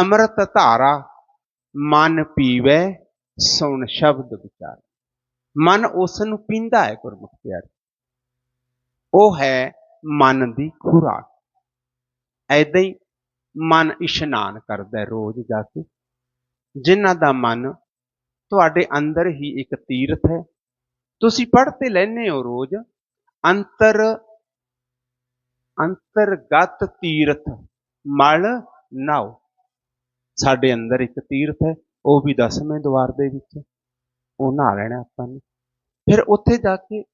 ਅੰਮ੍ਰਿਤ ਧਾਰਾ ਮਨ ਪੀਵੇ, ਸੁਣ ਸ਼ਬਦ ਵਿਚਾਰ। ਮਨ ਉਸ ਨੂੰ ਪੀਂਦਾ ਹੈ ਗੁਰਮੁਖ ਪਿਆਰੇ। ਉਹ ਹੈ ਮਨ ਦੀ ਖੁਰਾਕ। ਐਦਾਂ ਹੀ ਮਨ ਇਸ਼ਨਾਨ ਕਰਦਾ ਰੋਜ਼ ਜਾ ਕੇ। ਜਿਨ੍ਹਾਂ ਦਾ ਮਨ ਤੁਹਾਡੇ ਅੰਦਰ ਹੀ ਇੱਕ ਤੀਰਥ ਹੈ। ਤੁਸੀਂ ਪੜ੍ਹਤੇ ਲੈਨੇ ਹੋ ਰੋਜ਼ ਅੰਤਰ, ਅੰਤਰਗਤ ਤੀਰਥ। ਮਲ ਨਾਉ ਸਾਡੇ ਅੰਦਰ ਇੱਕ ਤੀਰਥ ਹੈ, ਉਹ ਵੀ ਦਸਵੇਂ ਦਵਾਰ ਦੇ ਵਿੱਚ ਉਹ ਨਹਾ ਲੈਣਾ ਆਪਾਂ ਨੇ। ਫਿਰ ਉੱਥੇ ਜਾ ਕੇ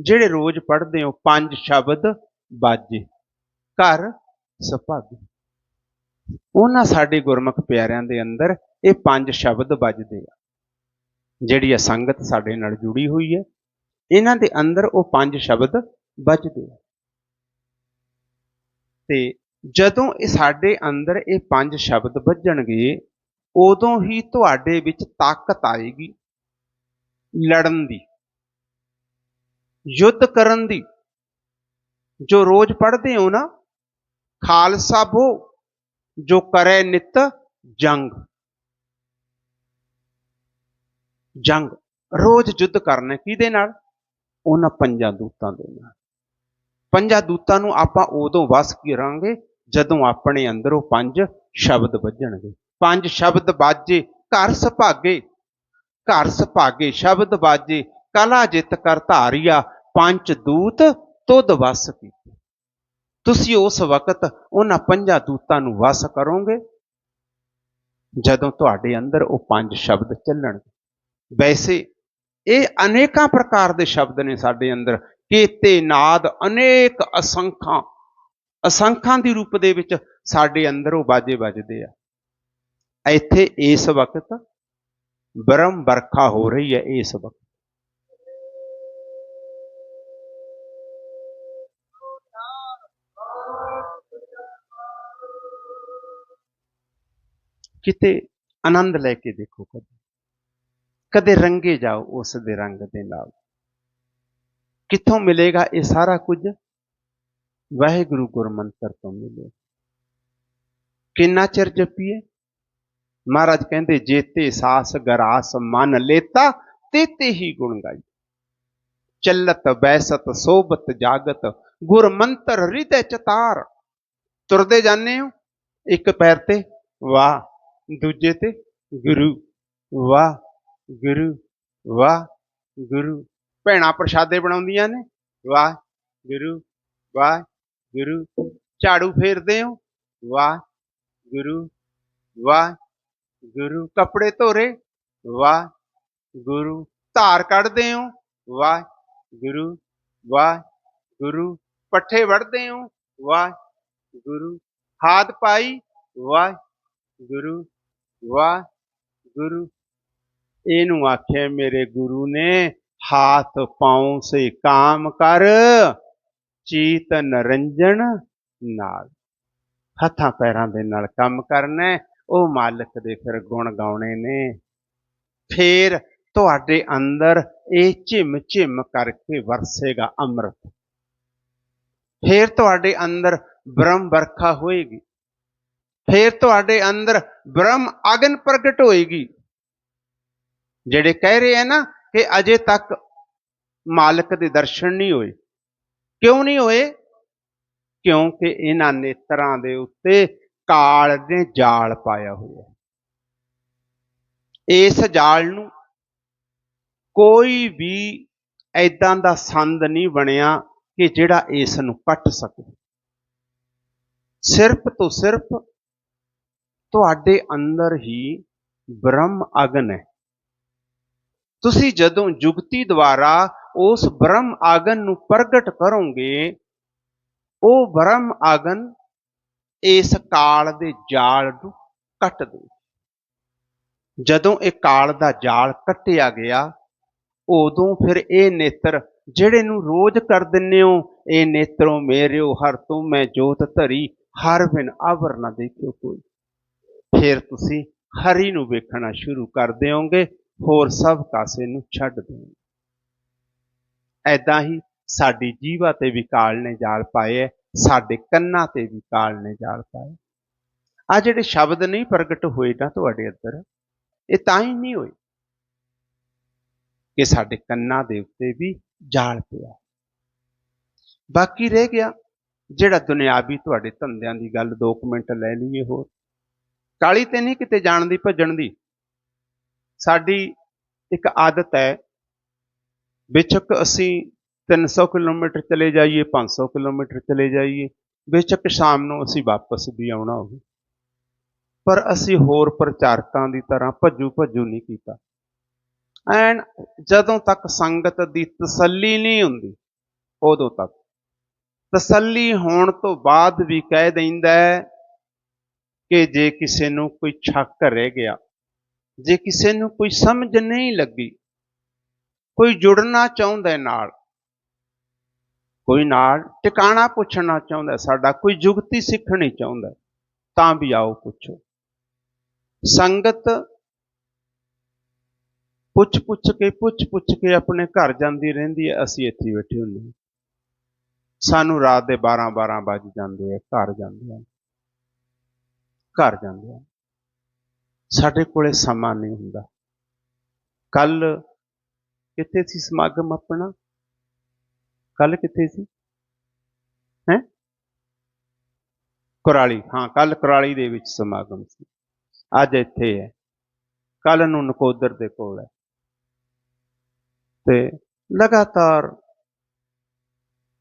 ਜਿਹੜੇ ਰੋਜ਼ ਪੜ੍ਹਦੇ ਹੋ, ਪੰਜ ਸ਼ਬਦ ਬਾਜੇ, ਘਰ ਸੁਭਾਗੇ। ਉਹਨਾਂ ਸਾਡੇ ਗੁਰਮੁਖ ਪਿਆਰਿਆਂ ਦੇ ਅੰਦਰ ਇਹ ਪੰਜ ਸ਼ਬਦ ਵੱਜਦੇ ਆ। ਜਿਹੜੀ ਆ ਸੰਗਤ ਸਾਡੇ ਨਾਲ ਜੁੜੀ ਹੋਈ ਹੈ, ਇਹਨਾਂ ਦੇ ਅੰਦਰ ਉਹ ਪੰਜ ਸ਼ਬਦ ਵੱਜਦੇ ਆ। ਤੇ ਜਦੋਂ ਇਹ ਸਾਡੇ ਅੰਦਰ ਇਹ ਪੰਜ ਸ਼ਬਦ ਵੱਜਣਗੇ, ਉਦੋਂ ਹੀ ਤੁਹਾਡੇ ਵਿੱਚ ਤਾਕਤ ਆਏਗੀ ਲੜਨ ਦੀ, ਯੁੱਧ ਕਰਨ ਦੀ। ਜੋ ਰੋਜ਼ ਪੜ੍ਹਦੇ ਹੋ ਨਾ, ਖਾਲਸਾ ਬੋ, ਜੋ ਕਰੇ ਨਿਤ ਜੰਗ। ਜੰਗ, ਰੋਜ਼ ਯੁੱਧ ਕਰਨਾ ਕਿਹਦੇ ਨਾਲ? ਉਹਨਾਂ ਪੰਜਾਂ ਦੂਤਾਂ ਦੇ ਨਾਲ। ਪੰਜਾਂ ਦੂਤਾਂ ਨੂੰ ਆਪਾਂ ਉਦੋਂ ਵਸ ਕਰਾਂਗੇ ਜਦੋਂ ਆਪਣੇ ਅੰਦਰੋਂ ਪੰਜ ਸ਼ਬਦ ਵੱਜਣਗੇ। ਪੰਜ ਸ਼ਬਦ ਬਾਜੇ, ਘਰ ਸੁਭਾਗੇ। ਘਰ ਸੁਭਾਗੇ ਸ਼ਬਦ ਬਾਜੇ, ਕਲਾ ਜਿਤ ਕਰ ਧਾਰਿਆ, ਪੰਜ ਦੂਤ ਤੁਧ ਵਸ ਕੀਤੇ। ਤੁਸੀਂ ਉਸ ਵਕਤ ਉਹਨਾਂ ਪੰਜਾਂ ਦੂਤਾਂ ਨੂੰ ਵਸ ਕਰੋਗੇ ਜਦੋਂ ਤੁਹਾਡੇ ਅੰਦਰ ਉਹ ਪੰਜ ਸ਼ਬਦ ਚੱਲਣਗੇ। ਵੈਸੇ ਇਹ ਅਨੇਕਾਂ ਪ੍ਰਕਾਰ ਦੇ ਸ਼ਬਦ ਨੇ ਸਾਡੇ ਅੰਦਰ। ਕੀਤੇ ਨਾਦ ਅਨੇਕ ਅਸੰਖਾਂ ਅਸੰਖਾਂ ਦੀ ਰੂਪ ਦੇ ਵਿੱਚ ਸਾਡੇ ਅੰਦਰ ਉਹ ਬਾਜੇ ਵੱਜਦੇ ਆ। ਇੱਥੇ ਇਸ ਵਕਤ ਬਰਮ ਵਰਖਾ ਹੋ ਰਹੀ ਹੈ ਇਸ ਵਕਤ। ਕਿਤੇ ਆਨੰਦ ਲੈ ਕੇ ਦੇਖੋ ਕਦੇ। ਕਦੇ ਰੰਗੇ ਜਾਓ ਉਸ ਦੇ ਰੰਗ ਦੇ ਨਾਲ। ਕਿੱਥੋਂ ਮਿਲੇਗਾ ਇਹ ਸਾਰਾ ਕੁਝ? ਵਾਹਿਗੁਰੂ ਗੁਰਮੰਤਰ ਤੋਂ ਮਿਲੇ ਕਿੰਨਾ ਚਿਰ ਜਪੀਏ? ਮਹਾਰਾਜ ਕਹਿੰਦੇ ਜੇਤੇ ਸਾਸ ਗਰਾਸ ਮਨ ਲੇਤਾ ਤੇਤੇ ਹੀ ਗੁਣ ਗਾਈ। ਚੱਲਤ, ਬੈਸਤ ਸੋਬਤ ਜਾਗਤ ਗੁਰਮੰਤਰ ਹਿਰਦੇ ਚਤਾਰ ਤੁਰਦੇ ਜਾਂਦੇ ਹੋ? ਇੱਕ ਪੈਰ ਤੇ, ਵਾਹ। ਦੂਜੇ ਤੇ, ਗੁਰੂ। ਵਾਹ ਗੁਰੂ। ਵਾਹ, ਗੁਰੂ। ਭੈਣਾਂ ਪ੍ਰਸ਼ਾਦੇ ਬਣਾਉਂਦੀਆਂ ਨੇ। ਵਾਹ, ਗੁਰੂ। ਵਾਹ ਗੁਰੂ, ਝਾੜੂ ਫੇਰਦੇ ਹੋ? ਵਾਹ ਗੁਰੂ ਵਾਹ ਗੁਰੂ। ਕੱਪੜੇ ਧੋਰੇ? ਵਾਹ ਗੁਰੂ। ਧਾਰ ਕੱਢਦੇ ਹੋ? ਵਾਹ ਗੁਰੂ ਵਾਹ ਗੁਰੂ। ਪੱਠੇ ਵੜਦੇ ਹੋ? ਵਾਹ ਗੁਰੂ। ਹਾਥ ਪਾਈ? ਵਾਹ ਗੁਰੂ ਵਾਹ ਗੁਰੂ। ਇਹਨੂੰ ਆਖਿਆ, ਮੇਰੇ ਗੁਰੂ ਨੇ ਹਾਥ ਪਾਉ ਸੇ ਕਾਮ ਕਰ। ਚੀਤ ਨਰੰਜਨ ਨਾਲ। ਹੱਥਾਂ ਪੈਰਾਂ ਦੇ ਨਾਲ ਕੰਮ ਕਰਨਾ ਉਹ ਮਾਲਕ ਦੇ ਫਿਰ ਗੁਣ ਗਾਉਣੇ ਨੇ। ਫੇਰ ਤੁਹਾਡੇ ਅੰਦਰ ਇਹ ਝਿਮ ਝਿਮ ਕਰਕੇ ਵਰਸੇਗਾ ਅੰਮ੍ਰਿਤ। ਫੇਰ ਤੁਹਾਡੇ ਅੰਦਰ ਬ੍ਰਹਮ ਵਰਖਾ ਹੋਏਗੀ। ਫੇਰ ਤੁਹਾਡੇ ਅੰਦਰ ਬ੍ਰਹਮ ਅਗਨ ਪ੍ਰਗਟ ਹੋਏਗੀ। ਜਿਹੜੇ ਕਹਿ ਰਹੇ ਆ ਨਾ ਕਿ ਅਜੇ ਤੱਕ ਮਾਲਕ ਦੇ ਦਰਸ਼ਨ ਨਹੀਂ ਹੋਏ। ਕਿਉਂ ਨਹੀਂ ਹੋਏ? ਕਿਉਂਕਿ ਇਹਨਾਂ ਨੇਤਰਾਂ ਦੇ ਉੱਤੇ ਕਾਲ ਨੇ ਜਾਲ ਪਾਇਆ ਹੋਇਆ ਇਸ ਜਾਲ ਨੂੰ ਕੋਈ ਵੀ ਐਦਾਂ ਦਾ ਸੰਦ ਨਹੀਂ ਬਣਿਆ ਕਿ ਜਿਹੜਾ ਇਸ ਨੂੰ ਕੱਟ ਸਕੇ। ਸਿਰਫ ਤੋਂ ਸਿਰਫ ਤੁਹਾਡੇ ਅੰਦਰ ਹੀ ਬ੍ਰਹਮ ਅਗਨ ਹੈ। ਤੁਸੀਂ ਜਦੋਂ ਜੁਗਤੀ ਦੁਆਰਾ ਉਸ ਬ੍ਰਹਮ ਆਗਨ ਨੂੰ ਪ੍ਰਗਟ ਕਰੋਗੇ, ਉਹ ਬ੍ਰਹਮ ਆਗਨ ਇਸ ਕਾਲ ਦੇ ਜਾਲ ਨੂੰ ਕੱਟ ਦੇ ਜਦੋਂ ਇਹ ਕਾਲ ਦਾ ਜਾਲ ਕੱਟਿਆ ਗਿਆ, ਉਦੋਂ ਫਿਰ ਇਹ ਨੇਤਰ ਜਿਹੜੇ ਨੂੰ ਰੋਜ਼ ਕਰ ਦਿੰਨੇ ਹੋ, ਇਹ ਨੇਤਰੋਂ ਮੇਰਿਓ ਹਰ ਤੂੰ ਮੈਂ ਜੋਤ ਧਰੀ, ਹਰ ਬਿਨ ਆਵਰ ਨਾ ਦੇਖਿਓ ਕੋਈ। ਫਿਰ ਤੁਸੀਂ ਹਰੀ ਨੂੰ ਵੇਖਣਾ ਸ਼ੁਰੂ ਕਰ ਦਿਓਗੇ, ਹੋਰ ਸਭ ਕਾਸੇ ਨੂੰ ਛੱਡ ਦਿਓਗੇ। ਐਦਾਂ ਹੀ ਸਾਡੀ ਜੀਵਾ ਤੇ ਵੀ ਕਾਲ ਨੇ ਜਾਲ ਪਾਏ ਹੈ, ਸਾਡੇ ਕੰਨਾਂ ਤੇ ਵੀ ਕਾਲ ਨੇ ਜਾਲ ਪਾਏ ਆ ਜਿਹੜੇ ਸ਼ਬਦ ਨਹੀਂ ਪ੍ਰਗਟ ਹੋਏ ਤਾਂ ਤੁਹਾਡੇ ਅੰਦਰ ਇਹ ਤਾਂ ਹੀ ਨਹੀਂ ਹੋਏ ਕਿ ਸਾਡੇ ਕੰਨਾਂ ਦੇ ਉੱਤੇ ਵੀ ਜਾਲ ਪਿਆ ਬਾਕੀ ਰਹਿ ਗਿਆ ਜਿਹੜਾ ਦੁਨਿਆਵੀ ਤੁਹਾਡੇ ਧੰਦਿਆਂ ਦੀ ਗੱਲ 2 ਮਿੰਟ ਲੈ ਲਈਏ ਹੋਰ। ਕਾਲੀ ਤੇ ਨਹੀਂ ਕਿਤੇ ਜਾਣ ਦੀ ਭੱਜਣ ਦੀ। ਸਾਡੀ ਇੱਕ ਆਦਤ ਹੈ ਬੇਸ਼ੱਕ ਅਸੀਂ 300 ਕਿਲੋਮੀਟਰ ਚਲੇ ਜਾਈਏ 500 ਕਿਲੋਮੀਟਰ ਚਲੇ ਜਾਈਏ, ਬੇਸ਼ੱਕ ਸ਼ਾਮ ਨੂੰ ਅਸੀਂ ਵਾਪਸ ਵੀ ਆਉਣਾ ਹੋਵੇ। ਪਰ ਅਸੀਂ ਹੋਰ ਪ੍ਰਚਾਰਕਾਂ ਦੀ ਤਰ੍ਹਾਂ ਭੱਜੂ ਭੱਜੂ ਨਹੀਂ ਕੀਤਾ। ਐਨ ਜਦੋਂ ਤੱਕ ਸੰਗਤ ਦੀ ਤਸੱਲੀ ਨਹੀਂ ਹੁੰਦੀ, ਉਦੋਂ ਤੱਕ। ਤਸੱਲੀ ਹੋਣ ਤੋਂ ਬਾਅਦ ਵੀ ਕਹਿ ਦਿੰਦਾ ਕਿ ਜੇ ਕਿਸੇ ਨੂੰ ਕੋਈ ਛੱਕ ਰਹਿ ਗਿਆ, ਜੇ ਕਿਸੇ ਨੂੰ ਕੋਈ ਸਮਝ ਨਹੀਂ ਲੱਗੀ ਕੋਈ ਜੁੜਨਾ ਚਾਹੁੰਦਾ ਨਾਲ, ਕੋਈ ਨਾਲ ਟਿਕਾਣਾ ਪੁੱਛਣਾ ਚਾਹੁੰਦਾ ਸਾਡਾ, ਕੋਈ ਜੁਗਤੀ ਸਿੱਖਣੀ ਚਾਹੁੰਦਾ ਤਾਂ ਵੀ ਆਓ ਪੁੱਛੋ। ਸੰਗਤ ਪੁੱਛ ਪੁੱਛ ਕੇ, ਪੁੱਛ ਪੁੱਛ ਕੇ ਆਪਣੇ ਘਰ ਜਾਂਦੀ ਰਹਿੰਦੀ ਹੈ, ਅਸੀਂ ਇੱਥੇ ਬੈਠੇ ਹੁੰਦੇ ਹਾਂ। ਸਾਨੂੰ ਰਾਤ ਦੇ 12 12 ਵੱਜ ਜਾਂਦੇ ਆ, ਘਰ ਜਾਂਦੇ ਆ। ਘਰ ਜਾਂਦੇ ਆ। ਸਾਡੇ ਕੋਲੇ ਸਮਾਂ ਨਹੀਂ ਹੁੰਦਾ। ਕੱਲ ਕਿੱਥੇ ਸੀ ਸਮਾਗਮ ਆਪਣਾ? ਕੱਲ ਕਿੱਥੇ ਸੀ? ਹੈ? ਕੁਰਾਲੀ, ਹਾਂ, ਕੱਲ ਕੁਰਾਲੀ ਦੇ ਵਿੱਚ ਸਮਾਗਮ ਸੀ। ਅੱਜ ਇੱਥੇ ਹੈ। ਕੱਲ ਨੂੰ ਨਕੋਦਰ ਦੇ ਕੋਲ ਹੈ। ਤੇ ਲਗਾਤਾਰ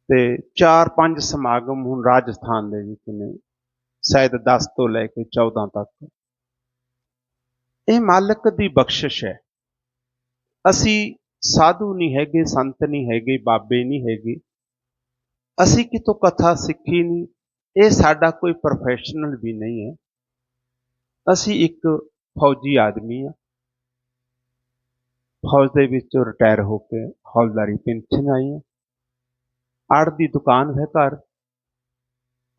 ਤੇ 4-5 ਸਮਾਗਮ ਹੁਣ ਰਾਜਸਥਾਨ ਦੇ ਵਿੱਚ ਨੇ, ਸ਼ਾਇਦ 10 ਤੋਂ ਲੈ ਕੇ 14 ਤੱਕ। ਇਹ ਮਾਲਕ ਦੀ ਬਖਸ਼ਿਸ਼ ਹੈ। ਅਸੀਂ ਸਾਧੂ ਨਹੀਂ ਹੈਗੇ, ਸੰਤ ਨਹੀਂ ਹੈਗੇ, ਬਾਬੇ ਨਹੀਂ ਹੈਗੇ। ਅਸੀਂ ਕਿਤੋਂ ਕਥਾ ਸਿੱਖੀ ਨਹੀਂ ਇਹ ਸਾਡਾ ਕੋਈ ਪ੍ਰੋਫੈਸ਼ਨਲ ਵੀ ਨਹੀਂ ਹੈ। ਅਸੀਂ ਇੱਕ ਫੌਜੀ ਆਦਮੀ ਆ ਫੌਜ ਦੇ ਵਿੱਚੋਂ ਰਿਟਾਇਰ ਹੋ ਕੇ ਹੌਲਦਾਰੀ ਪੈਨਸ਼ਨ ਆਈ ਹੈ। ਆੜ ਦੀ ਦੁਕਾਨ ਹੈ ਘਰ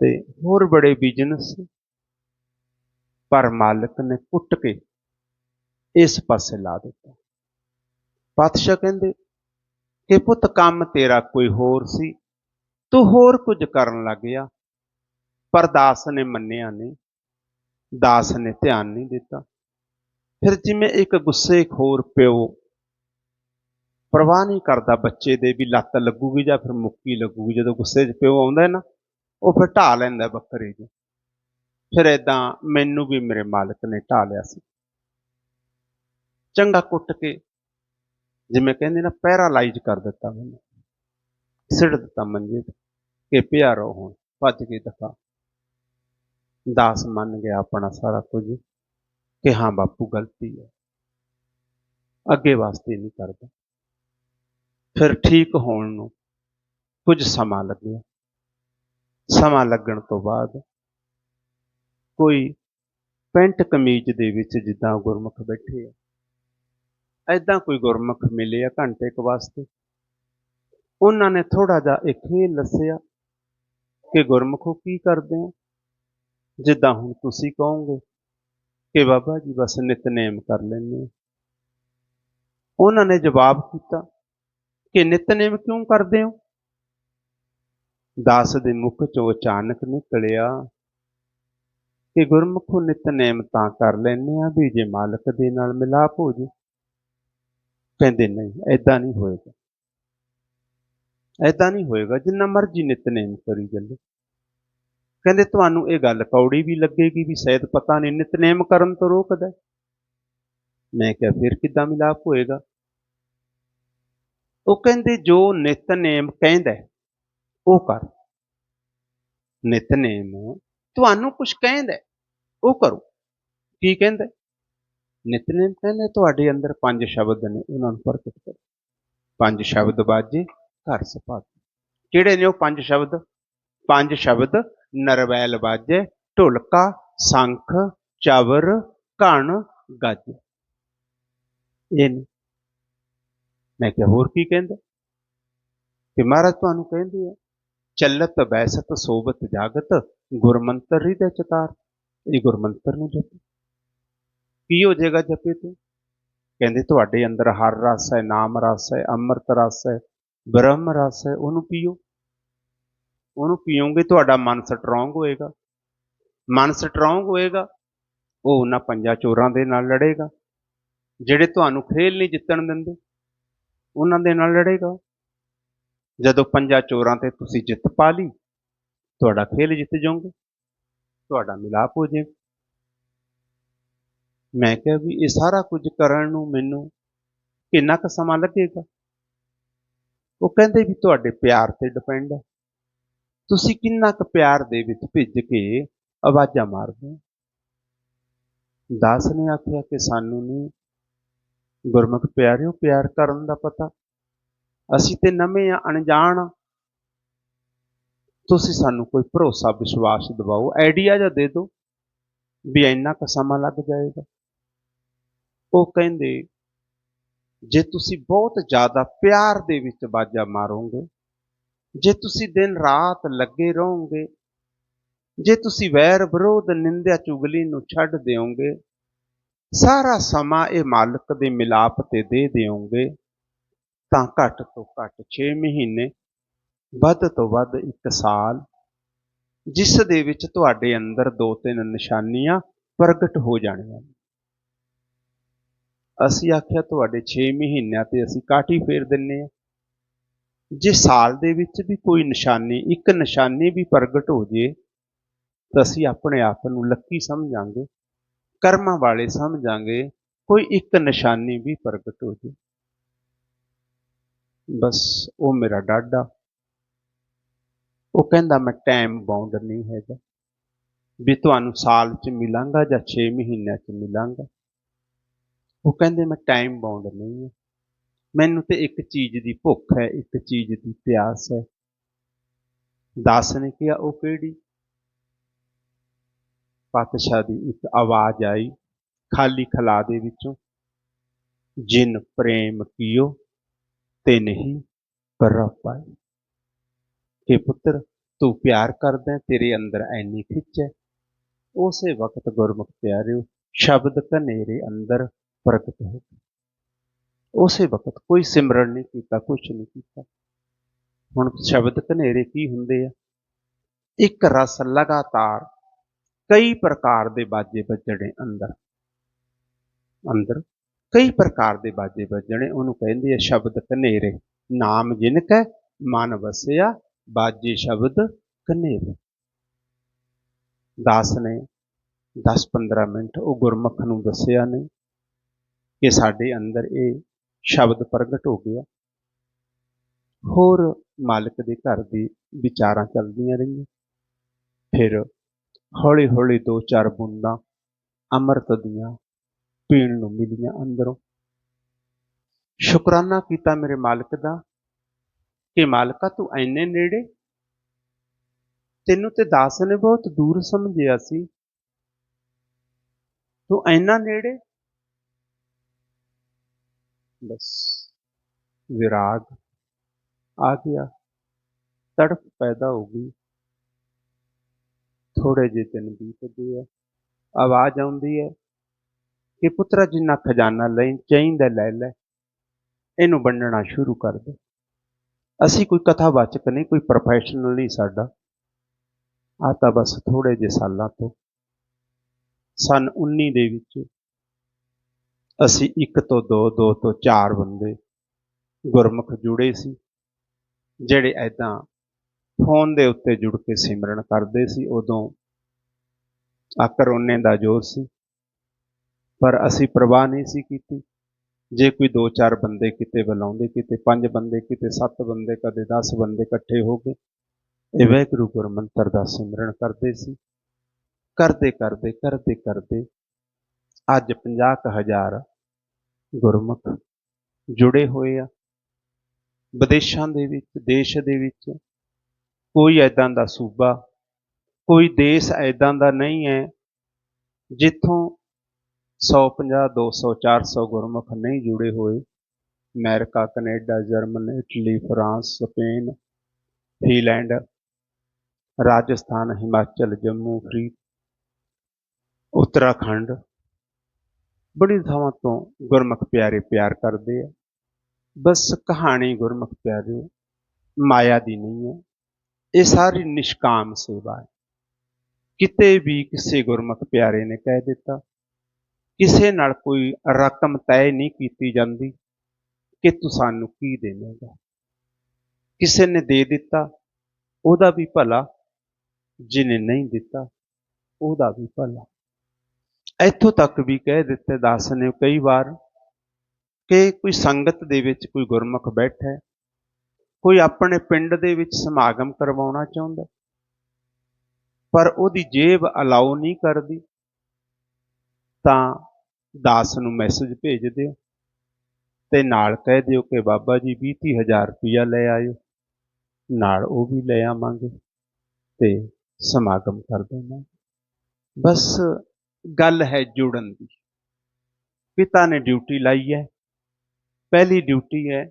ਤੇ ਹੋਰ ਬੜੇ ਬਿਜ਼ਨਸ ਪਰ ਮਾਲਕ ਨੇ ਕੁੱਟ ਕੇ ਇਸ ਪਾਸੇ ਲਾ ਦਿੱਤਾ। ਪਾਤਸ਼ਾਹ ਕਹਿੰਦੇ ਕਿ ਪੁੱਤ, ਕੰਮ ਤੇਰਾ ਕੋਈ ਹੋਰ ਸੀ। ਤੂੰ ਹੋਰ ਕੁਝ ਕਰਨ ਲੱਗ ਗਿਆ। ਪਰ ਦਾਸ ਨੇ ਮੰਨਿਆ ਨਹੀਂ। ਦਾਸ ਨੇ ਧਿਆਨ ਨਹੀਂ ਦਿੱਤਾ। ਫਿਰ ਜਿਵੇਂ ਇੱਕ ਗੁੱਸੇ ਖੋਰ ਪਿਓ ਪਰਵਾਹ ਨਹੀਂ ਕਰਦਾ, ਬੱਚੇ ਦੇ ਵੀ ਲੱਤ ਲੱਗੂਗੀ ਜਾਂ ਫਿਰ ਮੁੱਕੀ ਲੱਗੂਗੀ, ਜਦੋਂ ਗੁੱਸੇ 'ਚ ਪਿਓ ਆਉਂਦਾ ਨਾ, ਉਹ ਫਿਰ ਢਾ ਲੈਂਦਾ ਬੱਕਰੇ ਨੂੰ। ਫਿਰ ਇਦਾਂ ਮੈਨੂੰ ਵੀ ਮੇਰੇ ਮਾਲਕ ਨੇ ਢਾ ਲਿਆ ਸੀ। ਚੰਗਾ ਕੁੱਟ ਕੇ ਜਿਵੇਂ ਕਹਿੰਦੇ ਨਾ ਪੈਰਾਲਾਈਜ਼ ਕਰ ਦਿੱਤਾ ਮੈਨੂੰ, ਸਿੱਟ ਦਿੱਤਾ ਮੰਜੇ ਤੇ, ਕਿ ਪਿਆ ਰਹੋ ਹੁਣ, ਭੱਜ ਕੇ ਦਿਖਾ। ਦਾਸ ਮੰਨ ਗਿਆ ਆਪਣਾ ਸਾਰਾ ਕੁਝ, ਕਿ ਹਾਂ ਬਾਪੂ ਗਲਤੀ ਹੈ। ਅੱਗੇ ਵਾਸਤੇ ਨਹੀਂ ਕਰਦਾ। ਫਿਰ ਠੀਕ ਹੋਣ ਨੂੰ ਕੁਝ ਸਮਾਂ ਲੱਗਿਆ। ਸਮਾਂ ਲੱਗਣ ਤੋਂ ਬਾਅਦ ਕੋਈ ਪੈਂਟ ਕਮੀਜ਼ ਦੇ ਵਿੱਚ ਜਿੱਦਾਂ ਗੁਰਮੁਖ ਬੈਠੇ ਆ ਐਦਾਂ ਕੋਈ ਗੁਰਮੁਖ ਮਿਲੇ ਆ ਘੰਟੇ ਕੁ ਵਾਸਤੇ। ਉਹਨਾਂ ਨੇ ਥੋੜਾ ਜਿਹਾ ਇੱਕ ਹੀ ਦੱਸਿਆ ਕਿ ਗੁਰਮੁਖੋ ਕੀ ਕਰਦੇ ਹੋ? ਜਿੱਦਾਂ ਹੁਣ ਤੁਸੀਂ ਕਹੋਗੇ ਕਿ ਬਾਬਾ ਜੀ ਬਸ ਨਿਤਨੇਮ ਕਰ ਲੈਂਦੇ ਹਾਂ। ਉਹਨਾਂ ਨੇ ਜਵਾਬ ਕੀਤਾ ਕਿ ਨਿਤਨੇਮ ਕਿਉਂ ਕਰਦੇ ਹੋ? ਦਾਸ ਦੇ ਮੁਖ ਚੋਂ ਅਚਾਨਕ ਨਿਕਲਿਆ ਕਿ ਗੁਰਮੁਖੋ ਨਿਤਨੇਮ ਤਾਂ ਕਰ ਲੈਂਦੇ ਆ ਵੀ ਜੇ ਮਾਲਕ ਦੇ ਨਾਲ ਮਿਲਾਪ ਹੋ ਜੇ। ਕਹਿੰਦੇ ਨਹੀਂ ਐਦਾਂ ਨਹੀਂ ਹੋਏਗਾ। ਐਦਾਂ ਨਹੀਂ ਹੋਏਗਾ, ਜਿੰਨਾ ਮਰਜ਼ੀ ਨਿਤਨੇਮ ਕਰੀ ਚੱਲੇ। ਕਹਿੰਦੇ ਤੁਹਾਨੂੰ ਇਹ ਗੱਲ ਕੌੜੀ ਵੀ ਲੱਗੇਗੀ ਵੀ ਸ਼ਾਇਦ ਪਤਾ ਨਹੀਂ ਨਿਤਨੇਮ ਕਰਨ ਤੋਂ ਰੋਕਦਾ ਮੈਂ ਕਿਹਾ ਫਿਰ ਕਿੱਦਾਂ ਮਿਲਾਪ ਹੋਏਗਾ? ਉਹ ਕਹਿੰਦੇ ਜੋ ਨਿਤਨੇਮ ਕਹਿੰਦਾ ਉਹ ਕਰ। ਨਿਤਨੇਮ ਤੁਹਾਨੂੰ ਕੁਝ ਕਹਿੰਦਾ ਉਹ ਕਰੋ। ਕੀ ਕਹਿੰਦਾ ਨਿਤਨੇਮ ਕਹਿੰਦੇ, ਤੁਹਾਡੇ ਅੰਦਰ ਪੰਜ ਸ਼ਬਦ ਨੇ, ਉਹਨਾਂ ਨੂੰ ਪ੍ਰਗਟ ਕਰੋ। ਪੰਜ ਸ਼ਬਦ ਬਾਜੇ, ਘਰ ਸਪਾਤ। ਕਿਹੜੇ ਨੇ ਉਹ ਪੰਜ ਸ਼ਬਦ? ਪੰਜ ਸ਼ਬਦ ਨਰਵੈਲ ਬਾਜੇ, ਢੋਲਕਾ, ਸੰਖ, ਚਵਰ, ਘਣ, ਗੱਜ। ਇਹ ਨੇ। ਮੈਂ ਕਿਹਾ, ਹੋਰ ਕੀ ਕਹਿੰਦਾ? ਕਿ ਮਹਾਰਾਜ ਤੁਹਾਨੂੰ ਕਹਿੰਦੇ ਆ, ਚੱਲਤ, ਬੈਸਤ ਸੋਬਤ ਜਾਗਤ, ਗੁਰਮੰਤਰ ਹੀ ਦੇ ਚਤਾਰ। ਇਹ ਗੁਰਮੰਤਰ ਨੂੰ ਜਪੋ। ਕੀ ਹੋ ਜਾਏਗਾ ਜਪੇ ਤੇ? ਕਹਿੰਦੇ, ਤੁਹਾਡੇ ਅੰਦਰ ਹਰ ਰਸ ਹੈ, ਨਾਮ ਰਸ ਹੈ, ਅੰਮ੍ਰਿਤ ਰਸ ਹੈ, ਬ੍ਰਹਮ ਰਸ ਹੈ, ਉਹਨੂੰ ਪੀਓ। ਉਹਨੂੰ ਪੀਓਗੇ, ਤੁਹਾਡਾ ਮਨ ਸਟਰੋਂਗ ਹੋਏਗਾ। ਮਨ ਸਟਰੋਂਗ ਹੋਏਗਾ, ਉਹ ਉਹਨਾਂ ਪੰਜਾਂ ਚੋਰਾਂ ਦੇ ਨਾਲ ਲੜੇਗਾ, ਜਿਹੜੇ ਤੁਹਾਨੂੰ ਖੇਲ ਨਹੀਂ ਜਿੱਤਣ ਦਿੰਦੇ, ਉਹਨਾਂ ਦੇ ਨਾਲ ਲੜੇਗਾ। ਜਦੋਂ ਪੰਜਾਂ ਚੋਰਾਂ ਤੇ ਤੁਸੀਂ ਜਿੱਤ ਪਾ ਲਈ, ਤੁਹਾਡਾ ਖੇਲ ਜਿੱਤ ਜਾਓਗੇ, ਤੁਹਾਡਾ ਮਿਲਾਪ ਹੋ ਜਾਏਗਾ। ਮੈਂ ਕਿਹਾ ਵੀ ਇਹ ਸਾਰਾ ਕੁਝ ਕਰਨ ਨੂੰ ਮੈਨੂੰ ਕਿੰਨਾ ਕੁ ਸਮਾਂ ਲੱਗੇਗਾ? ਉਹ ਕਹਿੰਦੇ ਵੀ ਤੁਹਾਡੇ ਪਿਆਰ ਤੇ ਡਿਪੈਂਡ ਹੈ ਤੁਸੀਂ ਕਿੰਨਾ ਕੁ ਪਿਆਰ ਦੇ ਵਿੱਚ ਭਿੱਜ ਕੇ ਆਵਾਜ਼ਾਂ ਮਾਰਦੇ ਹੋ? ਦਾਸ ਨੇ ਆਖਿਆ ਕਿ ਸਾਨੂੰ ਨਹੀਂ। ਗੁਰਮੁਖ ਪਿਆਰਿਓ, ਪਿਆਰ ਕਰਨ ਦਾ ਪਤਾ। ਅਸੀਂ ਤੇ ਨਵੇਂ ਆ, ਅਣਜਾਣ ਆ। ਤੁਸੀਂ ਸਾਨੂੰ ਕੋਈ ਭਰੋਸਾ, ਵਿਸ਼ਵਾਸ ਦਿਵਾਓ। ਆਈਡੀਆ ਜਾਂ ਦੇ ਦਿਓ ਵੀ ਇੰਨਾ ਕੁ ਸਮਾਂ ਲੱਗ ਜਾਏਗਾ। ਉਹ ਕਹਿੰਦੇ, ਜੇ ਤੁਸੀਂ ਬਹੁਤ ਜ਼ਿਆਦਾ ਪਿਆਰ ਦੇ ਵਿੱਚ ਬਾਜਾ ਮਾਰੋਗੇ, ਜੇ ਤੁਸੀਂ ਦਿਨ ਰਾਤ ਲੱਗੇ ਰਹੋਗੇ, ਜੇ ਤੁਸੀਂ ਵੈਰ ਵਿਰੋਧ ਨਿੰਦਿਆ ਚੁਗਲੀ ਨੂੰ ਛੱਡ ਦਿਓਗੇ, ਸਾਰਾ ਸਮਾਂ ਇਹ ਮਾਲਕ ਦੇ ਮਿਲਾਪ ਤੇ ਦੇ ਦਿਓਗੇ, ਤਾਂ ਘੱਟ ਤੋਂ ਘੱਟ 6 ਮਹੀਨੇ, ਵੱਧ ਤੋਂ ਵੱਧ 1 ਸਾਲ, ਜਿਸ ਦੇ ਵਿੱਚ ਤੁਹਾਡੇ ਅੰਦਰ ਦੋ ਤਿੰਨ ਨਿਸ਼ਾਨੀਆਂ ਪ੍ਰਗਟ ਹੋ ਜਾਣੀਆਂ ਅਸੀਂ ਆਖਿਆ, ਤੁਹਾਡੇ 6 ਮਹੀਨਿਆਂ ਤੇ ਅਸੀਂ ਕਾਠੀ ਫੇਰ ਦਿੰਨੇ ਆ। ਜੇ ਸਾਲ ਦੇ ਵਿੱਚ ਵੀ ਕੋਈ ਨਿਸ਼ਾਨੀ, ਇੱਕ ਨਿਸ਼ਾਨੀ ਵੀ ਪ੍ਰਗਟ ਹੋ ਜੇ, ਤਾਂ ਅਸੀਂ ਆਪਣੇ ਆਪ ਨੂੰ ਲੱਕੀ ਸਮਝਾਂਗੇ, ਕਰਮਾਂ ਵਾਲੇ ਸਮਝਾਂਗੇ, ਕੋਈ ਇੱਕ ਨਿਸ਼ਾਨੀ ਵੀ ਪ੍ਰਗਟ ਹੋ ਜੇ। ਬਸ ਉਹ ਮੇਰਾ ਡਾਡਾ ਉਹ ਕਹਿੰਦਾ, ਮੈਂ ਟਾਈਮ ਬਾਉਂਡ ਨਹੀਂ ਹੈਗਾ। ਵੀ ਤੁਹਾਨੂੰ ਸਾਲ 'ਚ ਮਿਲਾਂਗਾ ਜਾਂ 6 ਮਹੀਨਿਆਂ 'ਚ ਮਿਲਾਂਗਾ? ਉਹ ਕਹਿੰਦੇ, ਮੈਂ ਟਾਈਮ ਬਾਉਂਡ ਨਹੀਂ ਹਾਂ। ਮੈਨੂੰ ਤੇ ਇੱਕ ਚੀਜ਼ ਦੀ ਭੁੱਖ ਹੈ, ਇੱਕ ਚੀਜ਼ ਦੀ ਪਿਆਸ ਹੈ। ਦਾਸ ਨੇ ਕਿਹਾ, ਉਹ ਕਿਹੜੀ? ਪਾਤਸ਼ਾਹ ਦੀ ਇੱਕ ਆਵਾਜ਼ ਆਈ, ਖਾਲੀ ਖਲਾ ਦੇ ਵਿੱਚੋਂ, ਜਿਨ ਪ੍ਰੇਮ ਕੀਓ ਤੇ ਨਹੀਂ ਪਰ ਪਾਈ ਕਿ ਪੁੱਤਰ, ਤੂੰ ਪਿਆਰ ਕਰਦਾ ਤੇਰੇ ਅੰਦਰ ਐਨੀ ਖਿੱਚ ਹੈ। ਉਸੇ ਵਕਤ ਗੁਰਮੁਖ ਪਿਆਰਿਓ, ਸ਼ਬਦ ਕਨੇਰੇ ਅੰਦਰ ਪ੍ਰਗਟ ਹੋ ਗਏ ਉਸੇ ਵਕਤ ਕੋਈ ਸਿਮਰਨ ਨਹੀਂ ਕੀਤਾ ਕੁਝ ਨਹੀਂ ਕੀਤਾ ਹੁਣ ਸ਼ਬਦ ਘਨੇਰੇ ਕੀ ਹੁੰਦੇ ਆ ਇੱਕ ਰਸ ਲਗਾਤਾਰ ਕਈ ਪ੍ਰਕਾਰ ਦੇ ਬਾਜੇ ਵੱਜਣੇ ਅੰਦਰ ਅੰਦਰ ਕਈ ਪ੍ਰਕਾਰ ਦੇ ਬਾਜੇ ਵੱਜਣੇ ਉਹਨੂੰ ਕਹਿੰਦੇ ਆ ਸ਼ਬਦ ਘਨੇਰੇ ਨਾਮ ਜਿਨ ਕੈ ਮਨ ਵਸਿਆ ਬਾਜੇ ਸ਼ਬਦ ਘਨੇਰੇ ਦਾਸ ਨੇ 10-15 ਮਿੰਟ ਉਹ ਗੁਰਮੁਖ ਨੂੰ ਦੱਸਿਆ ਨਹੀਂ ਕਿ ਸਾਡੇ ਅੰਦਰ ਇਹ ਸ਼ਬਦ ਪ੍ਰਗਟ ਹੋ ਗਿਆ। ਹੋਰ ਮਾਲਕ ਦੇ ਘਰ ਦੀ ਵਿਚਾਰਾਂ ਚੱਲਦੀਆਂ ਰਹੀਆਂ। ਫਿਰ ਹੌਲੀ ਹੌਲੀ ਦੋ ਚਾਰ ਬੂੰਦਾਂ ਅੰਮ੍ਰਿਤ ਦੀਆਂ ਪੀਣ ਨੂੰ ਮਿਲੀਆਂ ਅੰਦਰੋਂ। ਸ਼ੁਕਰਾਨਾ ਕੀਤਾ ਮੇਰੇ ਮਾਲਕ ਦਾ ਕਿ ਮਾਲਕਾ ਤੂੰ ਐਨੇ ਨੇੜੇ। ਤੈਨੂੰ ਤੇ ਦਾਸ ਨੇ ਬਹੁਤ ਦੂਰ ਸਮਝਿਆ ਸੀ। ਤੂੰ ਐਨਾ ਨੇੜੇ ਬਸ ਵਿਰਾਗ ਆ ਗਿਆ। ਤੜਪ ਪੈਦਾ ਹੋ ਗਈ। ਥੋੜੇ ਜਿਹੇ ਦਿਨ ਬੀਤਦੇ ਆ। ਆਵਾਜ਼ ਆਉਂਦੀ ਹੈ ਕਿ ਪੁੱਤਰਾ ਜਿੰਨਾ ਖਜ਼ਾਨਾ ਲੈ, ਚਾਹੀਦਾ ਲੈ ਲੈ, ਇਹਨੂੰ ਵੰਡਣਾ ਸ਼ੁਰੂ ਕਰ ਦੇ। ਅਸੀਂ ਕੋਈ ਕਥਾਵਾਚਕ ਨਹੀਂ, ਕੋਈ ਪ੍ਰੋਫੈਸ਼ਨਲ ਨਹੀਂ ਸਾਡਾ। ਆ ਤਾਂ ਬਸ ਥੋੜੇ ਜਿਹੇ ਸਾਲਾਂ ਤੋਂ। ਸਨ 19 ਦੇ ਵਿੱਚ ਅਸੀਂ ਇੱਕ ਤੋਂ ਦੋ ਦੋ ਤੋਂ ਚਾਰ ਬੰਦੇ ਗੁਰਮੁਖ ਜੁੜੇ ਸੀ, ਜਿਹੜੇ ਐਦਾਂ ਫੋਨ ਦੇ ਉੱਤੇ ਜੁੜ ਕੇ ਸਿਮਰਨ ਕਰਦੇ ਸੀ, ਉਦੋਂ ਆ ਕਰੋਨੇ ਦਾ ਜ਼ੋਰ ਸੀ। ਪਰ ਅਸੀਂ ਪ੍ਰਵਾਹ ਨਹੀਂ ਸੀ ਕੀਤੀ। ਜੇ ਕੋਈ ਦੋ ਚਾਰ ਬੰਦੇ ਕਿਤੇ ਬੁਲਾਉਂਦੇ, ਕਿਤੇ ਪੰਜ ਬੰਦੇ, ਕਿਤੇ ਸੱਤ ਬੰਦੇ, ਕਦੇ 10 ਬੰਦੇ ਇਕੱਠੇ ਹੋ ਗਏ, ਇਹ ਵੈਗੁਰੂ ਗੁਰਮੰਤਰ ਦਾ ਸਿਮਰਨ ਕਰਦੇ ਸੀ। ਕਰਦੇ ਕਰਦੇ ਕਰਦੇ ਕਰਦੇ ਅੱਜ 50000 ਗੁਰਮੁਖ ਜੁੜੇ ਹੋਏ ਆ। ਵਿਦੇਸ਼ਾਂ ਦੇ ਵਿੱਚ, ਦੇਸ਼ ਦੇ ਵਿੱਚ ਕੋਈ ਐਦਾਂ ਦਾ ਸੂਬਾ, ਕੋਈ ਦੇਸ਼ ਐਦਾਂ ਦਾ ਨਹੀਂ ਹੈ ਜਿੱਥੋਂ 150 200 400 ਗੁਰਮੁਖ ਨਹੀਂ ਜੁੜੇ ਹੋਏ। America, Canada, German, Italy, France, Spain Finland Rajasthan, Himachal, Jammu, free, Uttarakhand ਬੜੀ ਥਾਵਾਂ ਤੋਂ ਗੁਰਮੁਖ ਪਿਆਰੇ ਪਿਆਰ ਕਰਦੇ ਆ। ਬਸ ਕਹਾਣੀ ਗੁਰਮੁਖ ਪਿਆਰੇ, ਮਾਇਆ ਦੀ ਨਹੀਂ ਹੈ। ਇਹ ਸਾਰੀ ਨਿਸ਼ਕਾਮ ਸੇਵਾ ਹੈ। ਕਿਤੇ ਵੀ ਕਿਸੇ ਗੁਰਮੁਖ ਪਿਆਰੇ ਨੇ ਕਹਿ ਦਿੱਤਾ, ਕਿਸੇ ਨਾਲ ਕੋਈ ਰਕਮ ਤੈਅ ਨਹੀਂ ਕੀਤੀ ਜਾਂਦੀ ਕਿ ਤੂੰ ਸਾਨੂੰ ਕੀ ਦੇਵੇਂਗਾ। ਕਿਸੇ ਨੇ ਦੇ ਦਿੱਤਾ, ਉਹਦਾ ਵੀ ਭਲਾ, ਜਿਹਨੇ ਨਹੀਂ ਦਿੱਤਾ, ਉਹਦਾ ਵੀ ਭਲਾ। ਇੱਥੋਂ ਤੱਕ ਵੀ ਕਹਿ ਦਿੱਤੇ ਦਾਸ ਨੇ ਕਈ ਵਾਰ ਕਿ ਕੋਈ ਸੰਗਤ ਦੇ ਵਿੱਚ ਕੋਈ ਗੁਰਮੁਖ ਬੈਠਾ ਹੈ, ਕੋਈ ਆਪਣੇ ਪਿੰਡ ਦੇ ਵਿੱਚ ਸਮਾਗਮ ਕਰਵਾਉਣਾ ਚਾਹੁੰਦਾ ਪਰ ਉਹਦੀ ਜੇਬ ਅਲਾਉ ਨਹੀਂ ਕਰਦੀ, ਤਾਂ ਦਾਸ ਨੂੰ ਮੈਸੇਜ ਭੇਜ ਦਿਓ ਤੇ ਨਾਲ ਕਹਿ ਦਿਓ ਕਿ ਬਾਬਾ ਜੀ 20 ਹਜ਼ਾਰ ਰੁਪਇਆ ਲੈ ਆਇਓ, ਨਾਲ ਉਹ ਵੀ ਲੈ ਆਵਾਂਗੇ ਤੇ ਸਮਾਗਮ ਕਰ ਦੇਣਾ ਬਸ ਗੱਲ ਹੈ ਜੁੜਨ ਦੀ। ਪਿਤਾ ਨੇ ਡਿਊਟੀ ਲਾਈ ਹੈ। ਪਹਿਲੀ ਡਿਊਟੀ ਹੈ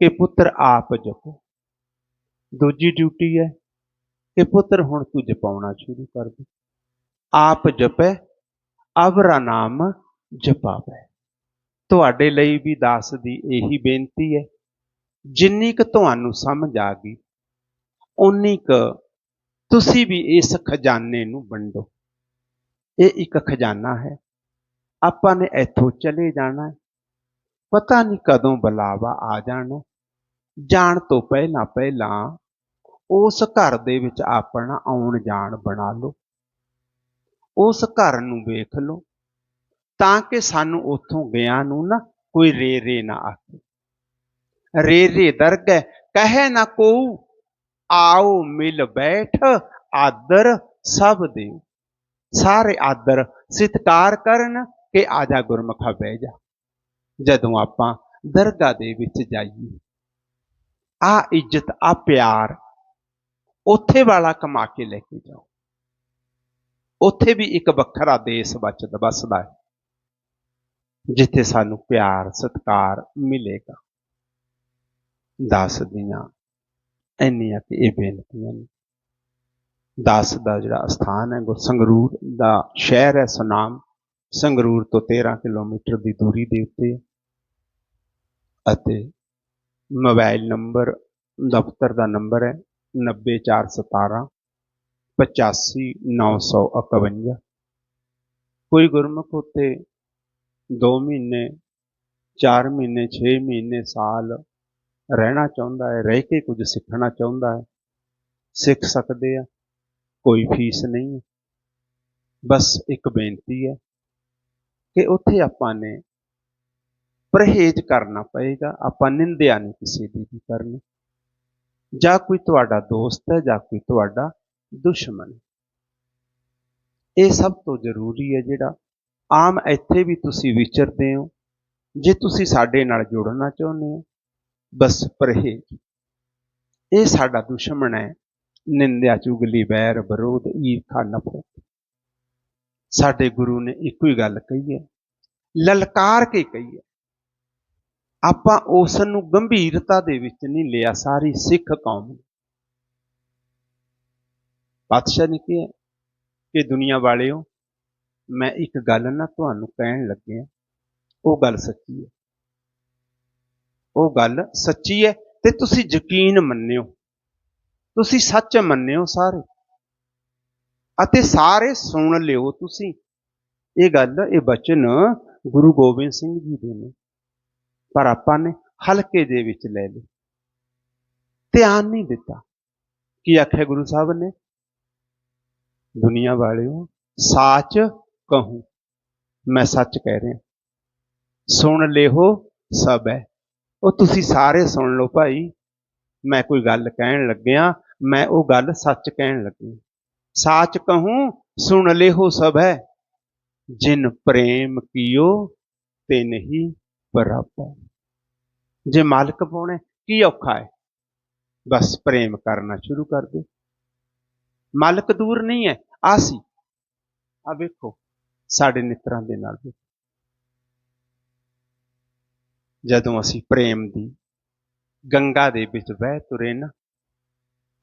ਕਿ ਪੁੱਤਰ ਆਪ ਜਪੋ। ਦੂਜੀ ਡਿਊਟੀ ਹੈ ਕਿ ਪੁੱਤਰ ਹੁਣ ਤੂੰ ਜਪਾਉਣਾ ਸ਼ੁਰੂ ਕਰ ਦੇ। ਆਪ ਜਪੈ, ਅਵਰਾ ਨਾਮ ਜਪਾਵੇ। ਤੁਹਾਡੇ ਲਈ ਵੀ ਦਾਸ ਦੀ ਇਹੀ ਬੇਨਤੀ ਹੈ। ਜਿੰਨੀ ਕੁ ਤੁਹਾਨੂੰ ਸਮਝ ਆ ਗਈ ਉਨੀ ਕੁ ਤੁਸੀਂ ਵੀ ਇਸ ਖਜ਼ਾਨੇ ਨੂੰ ਵੰਡੋ। ਇਹ ਇੱਕ ਖਜ਼ਾਨਾ ਹੈ। ਆਪਾਂ ਨੇ ਇੱਥੋਂ ਚਲੇ ਜਾਣਾ ਪਤਾ ਨਹੀਂ ਕਦੋਂ ਬੁਲਾਵਾ ਆ ਜਾਣਾ ਜਾਣ ਤੋਂ ਪਹਿਲਾਂ ਪਹਿਲਾਂ ਉਸ ਘਰ ਦੇ ਵਿੱਚ ਆਪਣਾ ਆਉਣ ਜਾਣ ਬਣਾ ਲਓ। ਉਸ ਘਰ ਨੂੰ ਵੇਖ ਲਓ। ਤਾਂ ਕਿ ਸਾਨੂੰ ਉੱਥੋਂ ਗਿਆ ਨੂੰ ਨਾ ਕੋਈ ਰੇ ਰੇ ਨਾ ਆਕੇ ਰੇ ਰੇ ਦਰਗਹਿ ਕਹੇ ਨਾ ਕੋ ਆਓ ਮਿਲ ਬੈਠ, ਆਦਰ ਸਭ ਦੇ ਸਾਰੇ ਆਦਰ ਸਤਿਕਾਰ ਕਰਨ ਕਿ ਆਜਾ ਗੁਰਮਖਾ ਬਹਿ ਜਾ। ਜਦੋਂ ਆਪਾਂ ਦਰਗਾਹ ਦੇ ਵਿੱਚ ਜਾਈਏ, ਆ ਇੱਜ਼ਤ, ਆ ਪਿਆਰ ਉੱਥੇ ਵਾਲਾ ਕਮਾ ਕੇ ਲੈ ਕੇ ਜਾਓ। ਉੱਥੇ ਵੀ ਇੱਕ ਵੱਖਰਾ ਦੇਸ਼ ਬਚਦਾ ਬਸਦਾ ਹੈ, ਜਿੱਥੇ ਸਾਨੂੰ ਪਿਆਰ, ਸਤਿਕਾਰ ਮਿਲੇਗਾ। ਦਾਸ ਦੀਆਂ ਇੰਨੀਆਂ ਕਿ ਇਹ ਬੇਨਤੀਆਂ ਨੇ। ਦਾਸ ਦਾ ਜਿਹੜਾ ਸਥਾਨ ਹੈ ਗੁਰ ਸੰਗਰੂਰ ਦਾ ਸ਼ਹਿਰ ਹੈ ਸੁਨਾਮ। ਸੰਗਰੂਰ ਤੋਂ 13 ਕਿਲੋਮੀਟਰ ਦੀ ਦੂਰੀ ਦੇ ਉੱਤੇ ਅਤੇ ਮੋਬਾਈਲ ਨੰਬਰ, ਦਫ਼ਤਰ ਦਾ ਨੰਬਰ ਹੈ 90417 85951 ਕੋਈ ਗੁਰਮੁਖ ਉੱਤੇ 2 ਮਹੀਨੇ 4 ਮਹੀਨੇ 6 ਮਹੀਨੇ, ਸਾਲ ਰਹਿਣਾ ਚਾਹੁੰਦਾ ਹੈ, ਰਹਿ ਕੇ ਕੁਝ ਸਿੱਖਣਾ ਚਾਹੁੰਦਾ ਹੈ, ਸਿੱਖ ਸਕਦੇ ਆ। ਕੋਈ ਫੀਸ ਨਹੀਂ ਹੈ। ਬਸ ਇੱਕ ਬੇਨਤੀ ਹੈ ਕਿ ਉੱਥੇ ਆਪਾਂ ਨੇ ਪਰਹੇਜ਼ ਕਰਨਾ ਪਏਗਾ। ਆਪਾਂ ਨਿੰਦਿਆ ਨਹੀਂ ਕਿਸੇ ਦੀ ਵੀ ਕਰਨੀ। ਜਾਂ ਕੋਈ ਤੁਹਾਡਾ ਦੋਸਤ ਹੈ ਜਾਂ ਕੋਈ ਤੁਹਾਡਾ ਦੁਸ਼ਮਣ। ਇਹ ਸਭ ਤੋਂ ਜ਼ਰੂਰੀ ਹੈ ਜਿਹੜਾ ਆਮ ਇੱਥੇ ਵੀ ਤੁਸੀਂ ਵਿਚਰਦੇ ਹੋ। ਜੇ ਤੁਸੀਂ ਸਾਡੇ ਨਾਲ ਜੁੜਨਾ ਚਾਹੁੰਦੇ ਹੋ, ਬਸ ਪਰਹੇਜ਼। ਇਹ ਸਾਡਾ ਦੁਸ਼ਮਣ ਹੈ। ਨਿੰਦਿਆ ਚੁਗਲੀ ਵੈਰ ਵਿਰੋਧ ਈਰਖਾ ਨਫ਼ਰਤ ਸਾਡੇ ਗੁਰੂ ਨੇ ਇੱਕੋ ਹੀ ਗੱਲ ਕਹੀ ਹੈ, ਲਲਕਾਰ ਕੇ ਕਹੀ ਹੈ, ਆਪਾਂ ਉਸ ਨੂੰ ਗੰਭੀਰਤਾ ਦੇ ਵਿੱਚ ਨਹੀਂ ਲਿਆ, ਸਾਰੀ ਸਿੱਖ ਕੌਮ ਪਾਤਸ਼ਾਹ ਬਾਦਸ਼ਾਹ ਨੇ ਕਿਹਾ ਕਿ ਦੁਨੀਆ ਵਾਲਿਓ, ਮੈਂ ਇੱਕ ਗੱਲ ਨਾ ਤੁਹਾਨੂੰ ਕਹਿਣ ਲੱਗਿਆ, ਉਹ ਗੱਲ ਸੱਚੀ ਹੈ। ਉਹ ਗੱਲ ਸੱਚੀ ਹੈ ਤੇ ਤੁਸੀਂ ਯਕੀਨ ਮੰਨਿਓ। ਤੁਸੀਂ ਸੱਚ ਮੰਨਿਓ ਸਾਰੇ। ਅਤੇ ਸਾਰੇ ਸੁਣ ਲਿਓ ਤੁਸੀਂ। ਇਹ ਗੱਲ ਇਹ ਬਚਨ ਗੁਰੂ ਗੋਬਿੰਦ ਸਿੰਘ ਜੀ ਦੇ ਨੇ। ਪਰ ਆਪਾਂ ਨੇ ਹਲਕੇ ਦੇ ਵਿੱਚ ਲੈ ਲਈ ਧਿਆਨ ਨਹੀਂ ਦਿੱਤਾ। ਕੀ ਆਖਿਆ ਗੁਰੂ ਸਾਹਿਬ ਨੇ? ਦੁਨੀਆ ਵਾਲਿਓ, ਸੱਚ ਕਹੂੰ, ਮੈਂ ਸੱਚ ਕਹਿ ਰਿਹਾ। ਸੁਣ ਲਿਓ ਸਭ ਹੈ। ਉਹ ਤੁਸੀਂ ਸਾਰੇ ਸੁਣ ਲਓ ਭਾਈ। ਮੈਂ ਕੋਈ ਗੱਲ ਕਹਿਣ ਲੱਗਿਆ ਮੈਂ ਉਹ ਗੱਲ ਸੱਚ ਕਹਿਣ ਲੱਗੀ। ਸਾਚ ਕਹੂੰ, ਸੁਣ ਲਿਓ ਸਭ। ਹੈ ਜਿਨ ਪ੍ਰੇਮ ਕੀਓ, ਤੇ ਨਹੀਂ ਬਰਾਬਰ ਜੇ ਮਾਲਕ ਪਾਉਣਾ, ਕੀ ਔਖਾ ਹੈ? ਬਸ ਪ੍ਰੇਮ ਕਰਨਾ ਸ਼ੁਰੂ ਕਰ ਦੇ ਮਾਲਕ ਦੂਰ ਨਹੀਂ ਹੈ ਆਸੀ ਆ ਵੇਖੋ, ਸਾਡੇ ਨਿਤਰਾਂ ਦੇ ਨਾਲ ਵੀ ਜਦੋਂ ਅਸੀਂ ਪ੍ਰੇਮ ਦੀ ਗੰਗਾ ਦੇ ਵਿੱਚ ਵਹਿ ਤੁਰੇ ਨਾ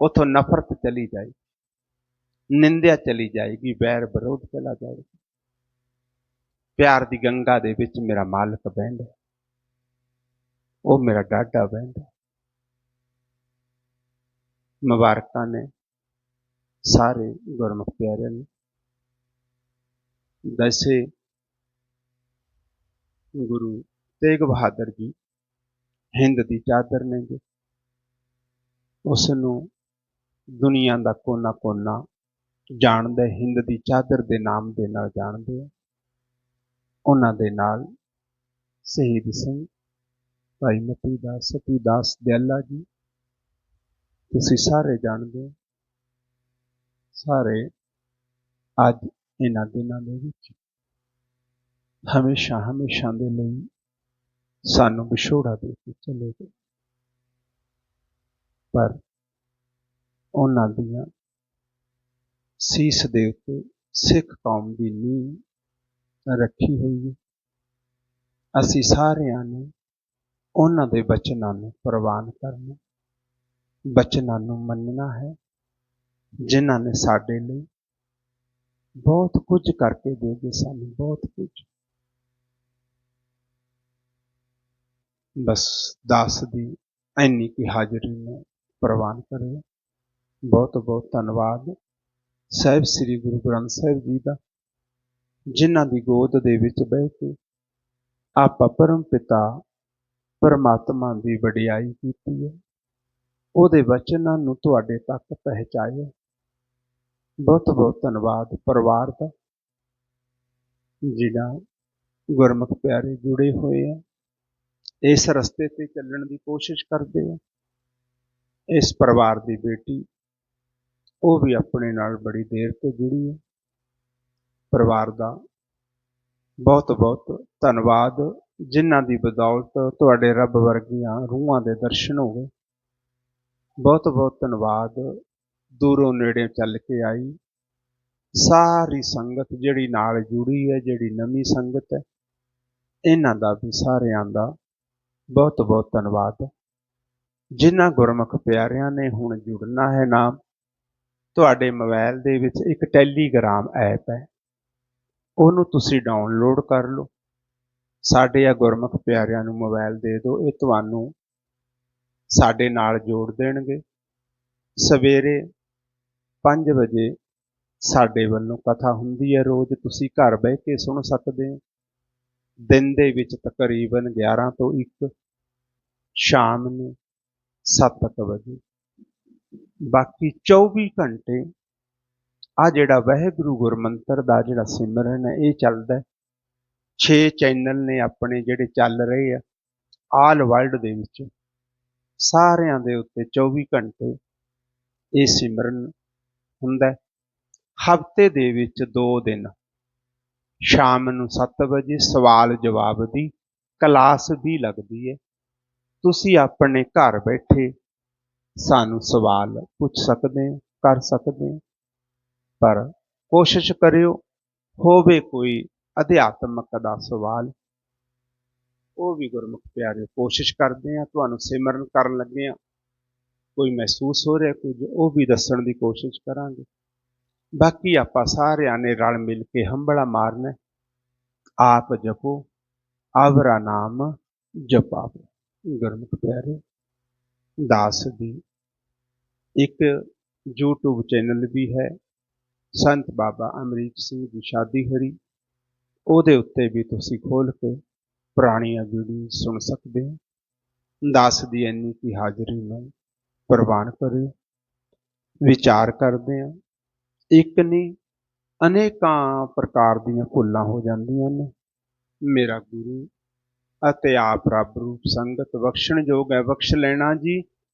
ਉਥੋਂ ਨਫ਼ਰਤ ਚਲੀ ਜਾਈ ਨਿੰਦਿਆ ਚਲੀ ਜਾਏਗੀ, ਵੈਰ ਵਿਰੋਧ ਚਲਾ ਜਾਏਗਾ। ਪਿਆਰ ਦੀ ਗੰਗਾ ਦੇ ਵਿੱਚ ਮੇਰਾ ਮਾਲਕ ਬਹਿੰਦਾ ਉਹ ਮੇਰਾ ਡਾਡਾ ਬਹਿੰਦਾ ਮੁਬਾਰਕਾਂ ਨੇ ਸਾਰੇ ਗੁਰਮੁਖ ਪਿਆਰਿਆਂ ਨੂੰ। ਵੈਸੇ ਗੁਰੂ ਤੇਗ ਬਹਾਦਰ ਜੀ ਹਿੰਦ ਦੀ ਚਾਦਰ ਨੇਗੇ ਉਸ ਨੂੰ ਦੁਨੀਆ ਦਾ ਕੋਨਾ ਕੋਨਾ ਜਾਣਦਾ, ਹਿੰਦ ਦੀ ਚਾਦਰ ਦੇ ਨਾਮ ਦੇ ਨਾਲ ਜਾਣਦੇ ਆ। ਉਹਨਾਂ ਦੇ ਨਾਲ ਸ਼ਹੀਦ ਸਿੰਘ, ਭਾਈ ਮਤੀ ਦਾਸ ਸਤੀ ਦਾਸ ਦਿਆਲਾ ਜੀ, ਤੁਸੀਂ ਸਾਰੇ ਜਾਣਦੇ ਹੋ। ਸਾਰੇ ਅੱਜ ਇਹਨਾਂ ਦਿਨਾਂ ਦੇ ਵਿੱਚ ਹਮੇਸ਼ਾ ਹਮੇਸ਼ਾ ਦੇ ਲਈ ਸਾਨੂੰ ਵਿਛੋੜਾ ਦੇ ਕੇ ਚਲੇ ਗਏ। ਪਰ ਉਹਨਾਂ ਦੀਆਂ ਸੀਸ ਦੇ ਉੱਤੇ ਸਿੱਖ ਕੌਮ ਦੀ ਨੀਂਹ ਰੱਖੀ ਹੋਈ ਹੈ। ਅਸੀਂ ਸਾਰਿਆਂ ਨੇ ਉਹਨਾਂ ਦੇ ਬਚਨਾਂ ਨੂੰ ਪ੍ਰਵਾਨ ਕਰਨਾ, ਬਚਨਾਂ ਨੂੰ ਮੰਨਣਾ ਹੈ, ਜਿਨ੍ਹਾਂ ਨੇ ਸਾਡੇ ਲਈ ਬਹੁਤ ਕੁਝ ਕਰਕੇ ਦੇ ਗਏ ਸਾਨੂੰ, ਬਹੁਤ ਕੁਝ। ਬਸ ਦਾਸ ਦੀ ਇੰਨੀ ਕੀ ਹਾਜ਼ਰੀ ਨੂੰ ਪ੍ਰਵਾਨ ਕਰੇ ਬਹੁਤ ਬਹੁਤ ਧੰਨਵਾਦ। ਸਾਹਿਬ, ਸ੍ਰੀ ਗੁਰੂ ਗ੍ਰੰਥ ਸਾਹਿਬ ਜੀ ਦਾ, ਜਿਨ੍ਹਾਂ ਦੀ ਗੋਦ ਦੇ ਵਿੱਚ ਬਹਿ ਕੇ ਆਪਾ ਪਰਮ ਪਿਤਾ, ਪਰਮਾਤਮਾ ਦੀ ਵਡਿਆਈ ਕੀਤੀ ਹੈ। ਉਹਦੇ ਵਚਨਾਂ ਨੂੰ ਤੁਹਾਡੇ ਤੱਕ ਪਹੁੰਚਾਇਆ। ਬਹੁਤ ਬਹੁਤ ਧੰਨਵਾਦ ਪਰਿਵਾਰ ਦਾ ਜਿਹੜਾ ਗੁਰਮੁਖ ਪਿਆਰੇ ਜੁੜੇ ਹੋਏ ਆ। ਇਸ ਰਸਤੇ ਤੇ ਚੱਲਣ ਦੀ ਕੋਸ਼ਿਸ਼ ਕਰਦੇ ਆ। ਇਸ ਪਰਿਵਾਰ ਦੀ ਬੇਟੀ ਉਹ ਵੀ ਆਪਣੇ ਨਾਲ ਬੜੀ ਦੇਰ ਤੋਂ ਜੁੜੀ ਹੈ। ਪਰਿਵਾਰ ਦਾ ਬਹੁਤ ਬਹੁਤ ਧੰਨਵਾਦ। ਜਿਨ੍ਹਾਂ ਦੀ ਬਦੌਲਤ ਤੁਹਾਡੇ ਰੱਬ ਵਰਗੀਆਂ ਰੂਹਾਂ ਦੇ ਦਰਸ਼ਨ ਹੋ ਗਏ। ਬਹੁਤ ਬਹੁਤ ਧੰਨਵਾਦ। ਦੂਰੋਂ ਨੇੜੇ ਚੱਲ ਕੇ ਆਈ। ਸਾਰੀ ਸੰਗਤ ਜਿਹੜੀ ਨਾਲ ਜੁੜੀ ਹੈ, ਜਿਹੜੀ ਨਵੀਂ ਸੰਗਤ ਹੈ, ਇਹਨਾਂ ਦਾ ਵੀ ਸਾਰਿਆਂ ਦਾ ਬਹੁਤ ਬਹੁਤ ਧੰਨਵਾਦ। ਜਿਨ੍ਹਾਂ ਗੁਰਮੁਖ ਪਿਆਰਿਆਂ ਨੇ ਹੁਣ ਜੁੜਨਾ ਹੈ ਨਾਮ ਤੁਹਾਡੇ ਮੋਬਾਈਲ ਦੇ ਵਿੱਚ ਇੱਕ ਟੈਲੀਗ੍ਰਾਮ ਐਪ ਹੈ। ਉਹਨੂੰ ਤੁਸੀਂ ਡਾਊਨਲੋਡ ਕਰ ਲਓ। ਸਾਡੇ ਆ ਗੁਰਮੁਖ ਪਿਆਰਿਆਂ ਨੂੰ ਮੋਬਾਈਲ ਦੇ ਦਿਓ। ਇਹ ਤੁਹਾਨੂੰ ਸਾਡੇ ਨਾਲ ਜੋੜ ਦੇਣਗੇ। ਸਵੇਰੇ 5 ਵਜੇ ਸਾਡੇ ਵੱਲੋਂ ਕਥਾ ਹੁੰਦੀ ਹੈ। ਰੋਜ਼ ਤੁਸੀਂ ਘਰ ਬਹਿ ਕੇ ਸੁਣ ਸਕਦੇ ਹੋ। ਦਿਨ ਦੇ ਵਿੱਚ ਤਕਰੀਬਨ 11 ਤੋਂ 1 ਸ਼ਾਮ ਨੂੰ 7 ਵਜੇ। ਬਾਕੀ 24 ਘੰਟੇ ਆ ਜਿਹੜਾ ਵਾਹਿਗੁਰੂ ਗੁਰਮੰਤਰ ਦਾ ਜਿਹੜਾ ਸਿਮਰਨ ਹੈ, ਇਹ ਚੱਲਦਾ ਹੈ। 6 ਚੈਨਲ ਨੇ ਆਪਣੇ ਜਿਹੜੇ ਚੱਲ ਰਹੇ ਆ, ਆਲ ਵਰਲਡ ਦੇ ਵਿੱਚ। ਸਾਰਿਆਂ ਦੇ ਉੱਤੇ 24 ਘੰਟੇ ਇਹ ਸਿਮਰਨ ਹੁੰਦਾ ਹਫ਼ਤੇ ਦੇ ਵਿੱਚ 2 ਦਿਨ। ਸ਼ਾਮ ਨੂੰ 7 ਵਜੇ ਸਵਾਲ ਜਵਾਬ ਦੀ, ਕਲਾਸ ਵੀ ਲੱਗਦੀ ਹੈ। ਤੁਸੀਂ ਆਪਣੇ ਘਰ ਬੈਠੇ ਸਾਨੂੰ ਸਵਾਲ ਪੁੱਛ ਸਕਦੇ ਕਰ ਸਕਦੇ ਪਰ ਕੋਸ਼ਿਸ਼ ਕਰਿਓ, ਹੋਵੇ ਕੋਈ ਅਧਿਆਤਮਕ ਦਾ ਸਵਾਲ। ਉਹ ਵੀ ਗੁਰਮੁਖ ਪਿਆਰੇ ਕੋਸ਼ਿਸ਼ ਕਰਦੇ ਆ ਤੁਹਾਨੂੰ ਸਿਮਰਨ ਕਰਨ ਲੱਗੇ ਆ ਕੋਈ ਮਹਿਸੂਸ ਹੋ ਰਿਹਾ ਕੁਝ, ਉਹ ਵੀ ਦੱਸਣ ਦੀ ਕੋਸ਼ਿਸ਼ ਕਰਾਂਗੇ। ਬਾਕੀ ਆਪਾਂ ਸਾਰਿਆਂ ਨੇ ਰਲ ਮਿਲ ਕੇ ਹੰਬੜਾ ਮਾਰਨਾ ਆਪ ਜਪੋ ਆਵਰਾ ਨਾਮ ਜਪਾਵੋ ਗੁਰਮੁਖ ਪਿਆਰੇ ਦਾਸ ਦੀ ਇੱਕ YouTube ਚੈਨਲ ਵੀ ਹੈ। ਸੰਤ ਬਾਬਾ ਅਮਰੀਕ ਸਿੰਘ ਦੀ ਸ਼ਾਦੀ ਹਰੀ ਉਹਦੇ ਉੱਤੇ ਵੀ ਤੁਸੀਂ ਖੋਲ ਕੇ ਪੁਰਾਣੀਆਂ ਵੀਡੀਓ ਸੁਣ ਸਕਦੇ ਹੋ। ਦਾਸ ਦੀ ਇੰਨੀ ਕੀ ਹਾਜ਼ਰੀ ਨੂੰ ਪ੍ਰਵਾਨ ਕਰਿਓ। ਵਿਚਾਰ ਕਰਦੇ ਆ ਇੱਕ ਨਹੀਂ, ਅਨੇਕਾਂ ਪ੍ਰਕਾਰ ਦੀਆਂ ਭੁੱਲਾਂ ਹੋ ਜਾਂਦੀਆਂ ਨੇ। ਮੇਰਾ ਗੁਰੂ ਅਤੇ ਆਪ ਰੱਬ ਰੂਪ ਸੰਗਤ ਬਖਸ਼ਣਯੋਗ ਹੈ। ਬਖਸ਼ ਲੈਣਾ ਜੀ।